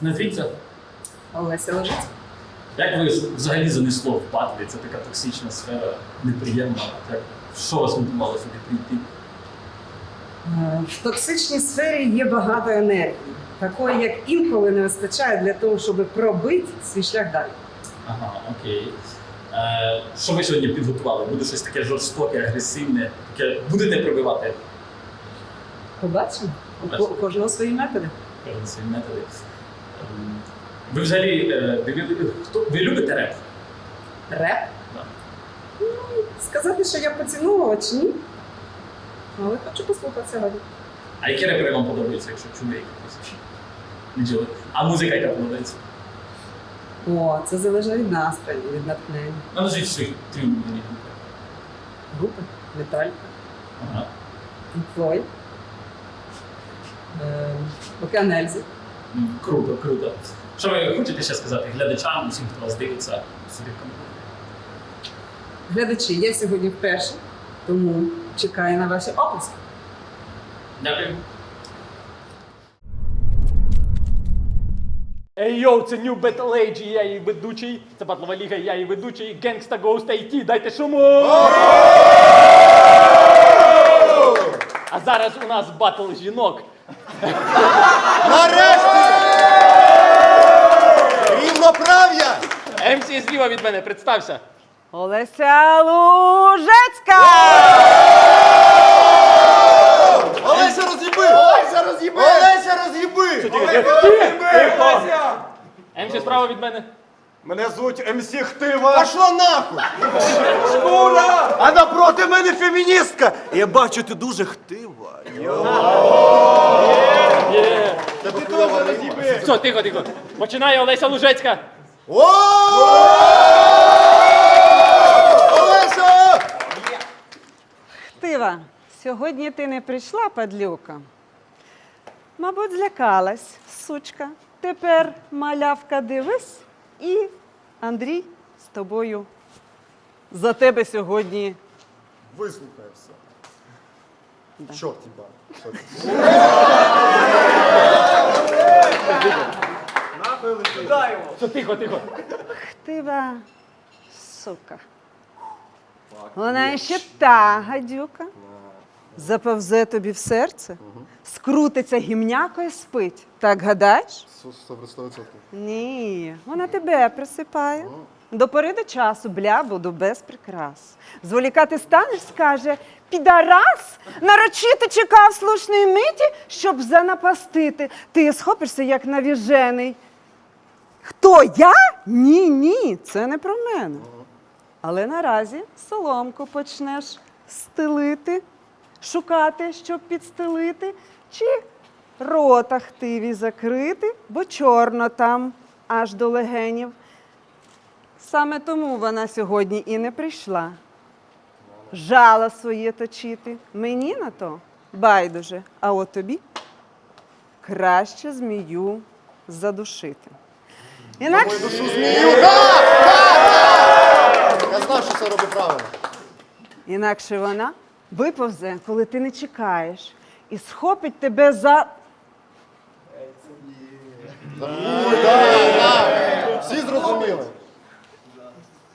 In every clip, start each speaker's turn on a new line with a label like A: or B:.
A: Назвіться,
B: Олеся Лежицька.
A: як ви взагалі занесло в батлі? Це така токсична сфера, неприємна. Як, що вас мотивувало сюди прийти?
B: Е, В токсичній сфері є багато енергії, такої, як інколи не вистачає для того, щоб пробити свій шлях далі.
A: Ага, окей. Е, що ви сьогодні підготували? Буде щось таке жорстоке, агресивне, таке будете пробивати
B: Побачимо. У
A: Побачимо.
B: ко- кожного свої методи.
A: кожен свої методи. Ем, Ви взагалі е, ви, ви- хто, ви любите реп?
B: Реп.
A: Да.
B: Сказати, що я поціновувач, ні. Але хочу послухати сьогодні.
A: А які репери вам подобаються, якщо чули якісь? Не чули. А музика, яка подобається?
B: О, це залежить від настрою, від натхнення.
A: Ну, назвіть свої три улюблені групи.
B: Металіка,
A: Ага.
B: Флойд, е, Океан Ельзи.
A: М, Круто, круто. Що ви хочете ще сказати глядачам, усім, хто вас дивиться сюди в коментарі?
B: Глядачі, я сьогодні вперше, тому чекаю на ваші описи.
A: Дякую.
C: Ей йоу, це New Battle Age, і я її ведучий. Це батлова ліга, я її ведучий. Gangsta Ghost IT, дайте шуму! А зараз у нас батл жінок.
D: Нарешті! Рівноправ'я!
C: МС зліва від мене, представся.
B: Олеся Лужецька!
D: Олеся роз'їби! Олеся роз'їби! Олеся роз'їби!
C: МС справа від мене.
E: Мене звуть МС Хтива.
D: Пошла нахуй!
E: Шкура! А напроти мене феміністка. Я бачу, ти дуже хтива.
C: Є.
D: Та ти теж роз'їби!
C: Все, тихо, тихо. Починає Олеся Лужецька.
D: О! Олеся!
F: Тива, сьогодні ти не прийшла, падлюка. Мабуть, злякалась, сучка. Тепер малявка дивись, і Андрій з тобою. За тебе сьогодні.
D: Вислухай все. Чорт їба.
C: Все, тихо, тихо.
F: Тива, сука. Вона ще та гадюка. Заповзе тобі в серце, скрутиться гімнякою і спить. Так гадаєш?
D: 100%.
F: Ні, вона тебе присипає. До пори до часу, бля, буду без прикрас. Зволікати станеш, скаже, підарас, нарочито чекав слушної миті, щоб занапастити. Ти схопишся, як навіжений. Хто я? Ні, ні, це не про мене. Але наразі соломку почнеш стелити, шукати, щоб підстелити, чи рота хтиві закрити, бо чорно там аж до легенів. Саме тому вона сьогодні і не прийшла. Жало своє точити. Мені на то байдуже, а от тобі краще змію задушити. Інакше
D: Душу змію! Так! Так! Так! Я знав, що це робить правильно.
F: Інакше вона виповзе, коли ти не чекаєш, і схопить тебе за.
D: Ой, так, так. Всі зрозуміли.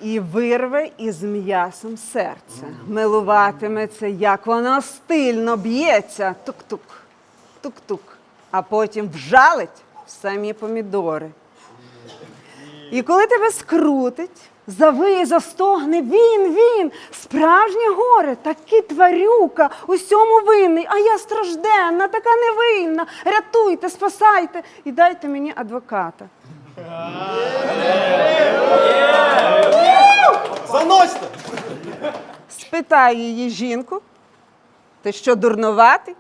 F: і вирве із м'ясом серце. Милуватиметься, як воно стильно б'ється. Тук-тук, тук-тук. А потім вжалить в самі помідори. І коли тебе скрутить, завиє, застогне, він, він, справжнє горе, таки тварюка, усьому винний, а я стражденна, така невинна. Рятуйте, спасайте і дайте мені адвоката.
D: Заносьте!
F: Спитає її жінку, ти що дурнуватий?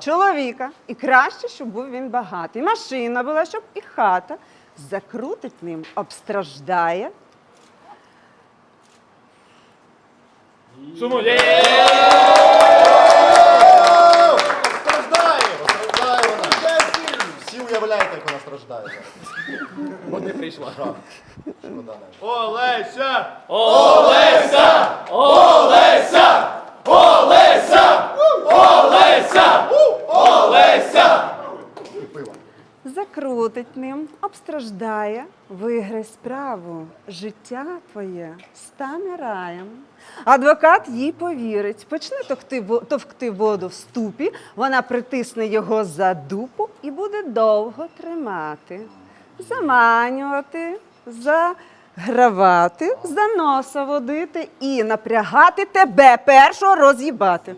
F: Чоловіка. І краще, щоб був він багатий. Машина була, щоб і хата. Закрутить ним, обстраждає.
C: Шуму, є.
D: Страждає! Страждає вона. Всі уявляєте, як вона страждає.
C: Бо не прийшла.
D: Шкода навіть.
E: Олеся!
C: Олеся! Олеся! Олеся! Олеся!
F: Покрутить ним, обстраждає, виграє справу. Життя твоє стане раєм. Адвокат їй повірить, почне товкти воду в ступі, вона притисне його за дупу і буде довго тримати, заманювати, загравати, за носа водити і напрягати тебе першого роз'їбати.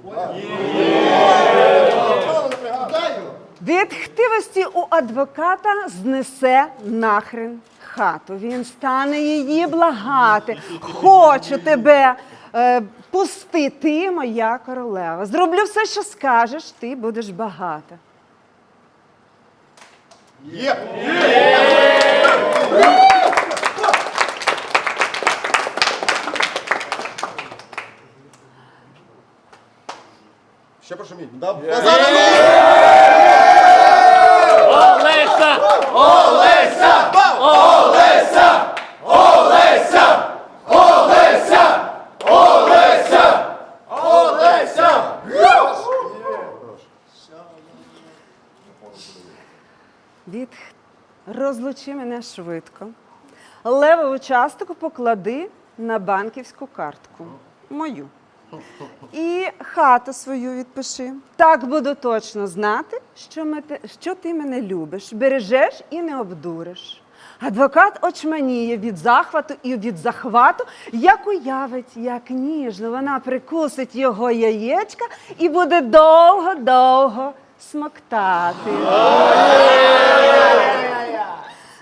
F: Від хтивості у адвоката знесе нахрен хату. Він стане її благати. Хочу тебе е, пусти, ти моя королева. Зроблю все, що скажеш, ти будеш багата.
D: Є! Ще пошуміть. Да, Базара
C: Олеся! Олеся! Олеся! Олеся! Олеся! Олеся! Олеся!
F: Від розлучи мене швидко. Левову частку поклади на банківську картку. Мою. І хату свою відпиши. Так буду точно знати, що, ми що ти мене любиш, бережеш і не обдуриш. Адвокат очманіє від захвату і від захвату, як уявить, як ніжно вона прикусить його яєчка і буде довго-довго смоктати.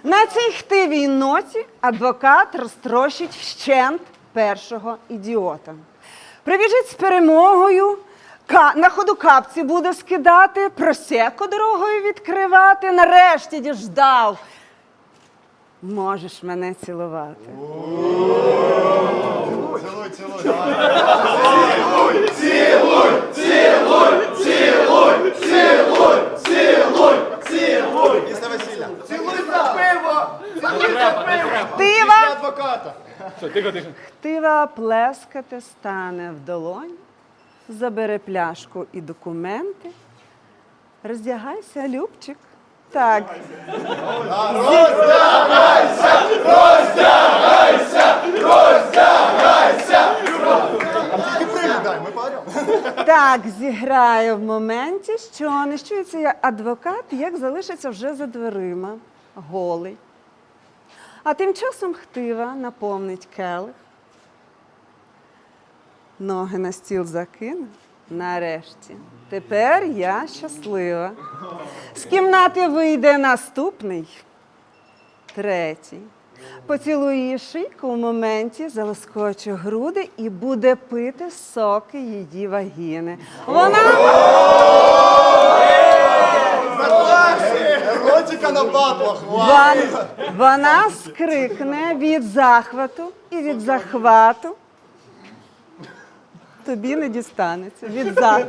F: На цій хтивій ноті адвокат розтрощить вщент першого ідіота. Прибіжить з перемогою, ка- на ходу капці буде скидати, просеку дорогою відкривати. Нарешті діждав. Можеш мене цілувати.
D: Цілуй, цілуй, давай. Після.
F: Хтива,
D: Адвоката.
C: Що, тихо, тихо.
F: хтива плескати стане в долонь, забере пляшку і документи. Роздягайся, Любчик. Так,
D: привід дай, ми.
F: Так, зіграє в моменті, що не щується як адвокат, як залишиться вже за дверима, голий. А тим часом хтива наповнить келих, ноги на стіл закине. Нарешті. Тепер я щаслива. З кімнати вийде наступний, третій. Поцілує її шийку в моменті, залоскоче груди і буде пити соки її вагіни. Вона,
D: Еротика на батлах.
F: Вон- вона скрикне від захвату і від захвату. Тобі не дістанеться від захвату.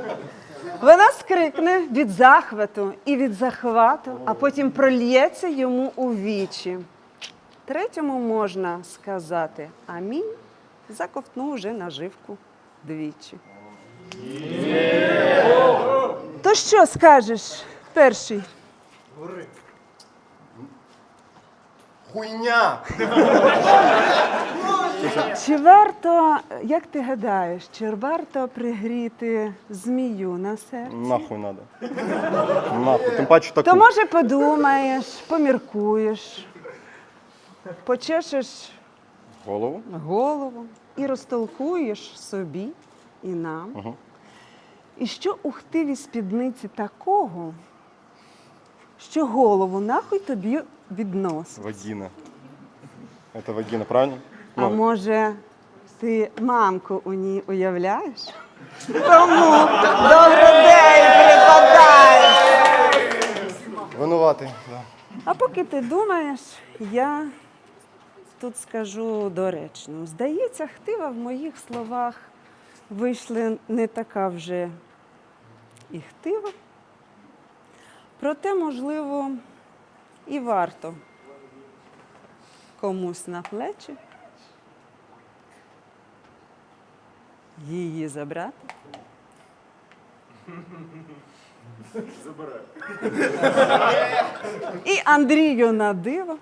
F: Вона скрикне від захвату і від захвату, а потім прольється йому у вічі. Третьому можна сказати амінь, заковтну вже наживку двічі. То що скажеш перший?
D: Хуйня.
F: Чи варто, як ти гадаєш, чи варто пригріти змію на серці?
D: Нахуй надо. Нахуй. Тим паче таку.
F: То може подумаєш, поміркуєш, почешеш
D: Голову.
F: голову і розтолкуєш собі і нам.
D: Ага.
F: І що у хтивій спідниці такого, що голову нахуй тобі відносить?
D: Вагіна. Это вагіна, правильно?
F: А
D: Ну,
F: може, ти мамку у ній уявляєш? Тому до грудей припадаєш.
D: Винуватий. Да.
F: А поки ти думаєш, я тут скажу доречно. Здається, хтива в моїх словах вийшли не така вже і хтива. Проте, можливо, і варто комусь на плечі її забрати. І Андрію на диво.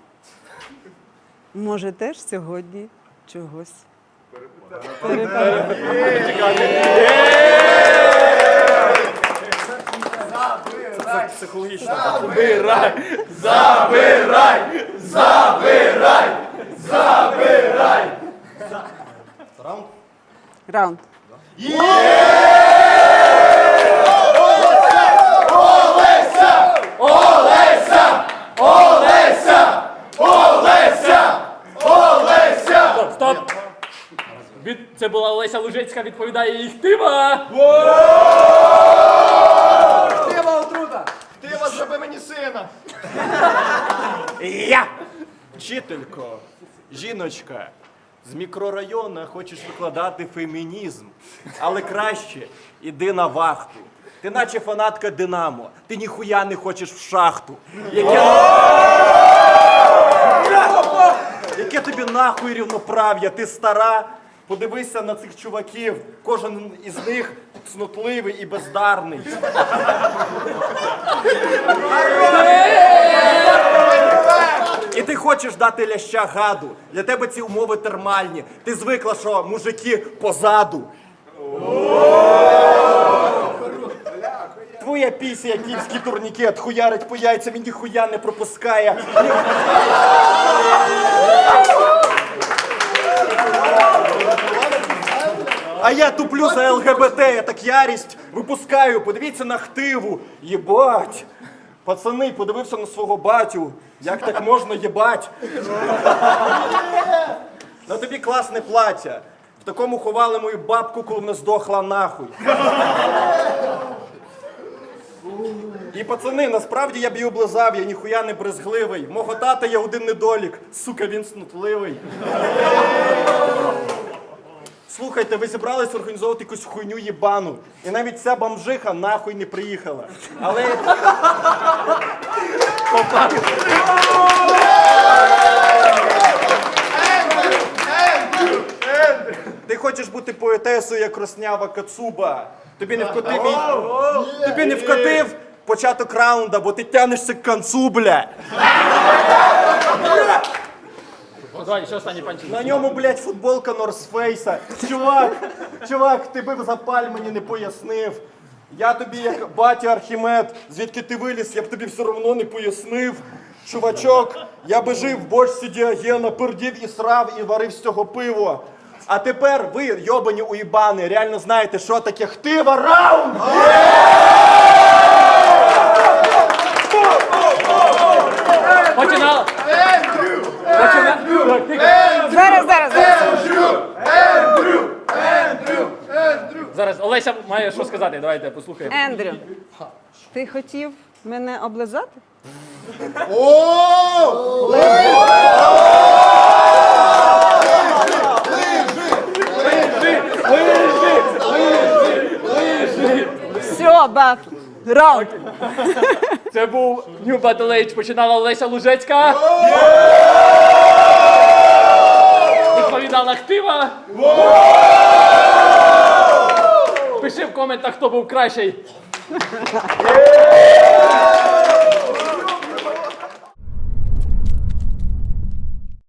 F: Може, теж сьогодні чогось.
D: Раунд.
F: Раунд.
C: Стоп, стоп! Від... Це була Олеся Лужецька, відповідає їх Тима!
D: Ти зроби мені сина.
E: Я! Вчителько, жіночка, з мікрорайону хочеш викладати фемінізм, але краще іди на вахту. Ти наче фанатка Динамо, ти ніхуя не хочеш в шахту. Яке... Яке тобі нахуй рівноправ'я? Ти стара? Подивися на цих чуваків. Кожен із них цнотливий і бездарний. Хочеш дати ляща гаду. Для тебе ці умови термальні. Ти звикла, що мужики позаду. Твоя пісня, як київський турнікет, хуярить по яйцям і ніхуя не пропускає. А я туплю за ЛГБТ, я так ярість випускаю. Подивіться на хтиву. Єбать. Пацани, подивився на свого батю. Як так можна єбать? На тобі класне плаття. В такому ховали мою бабку, коли вона здохла нахуй. І пацани, насправді я б її облизав, я ніхуя не брезгливий. Мого тата є один недолік. Сука, він снутливий. Слухайте, ви зібрались організовувати якусь хуйню їбану. І навіть ця бомжиха нахуй не приїхала. Але. Ти хочеш бути поетесою, як роснява Кацуба. Тобі не вкотив. Тобі не вкотив початок раунда, бо ти тянешся к концу, бля.
C: Давай, ще останній панч.
E: На ньому, блядь, футболка Норсфейса. Чувак, чувак, ти би запаль мені не пояснив. Я тобі, як батя Архімед, звідки ти виліз, я б тобі все одно не пояснив. Чувачок, я би жив в бочці діагена, пердів і срав і варив з цього пиво. А тепер ви, йобані уїбани, реально знаєте, що таке хтива раунд!
C: Починала! Починала!
F: Зараз, зараз,
C: зараз. Олеся має що сказати, давайте послухаємо.
F: Ендрю, ти хотів мене облизати? Все, батл. Раунд.
C: Це був New Battle Age, починала Олеся Лужецька. Відповідала Хтива. Пиши в коментах, хто був кращий.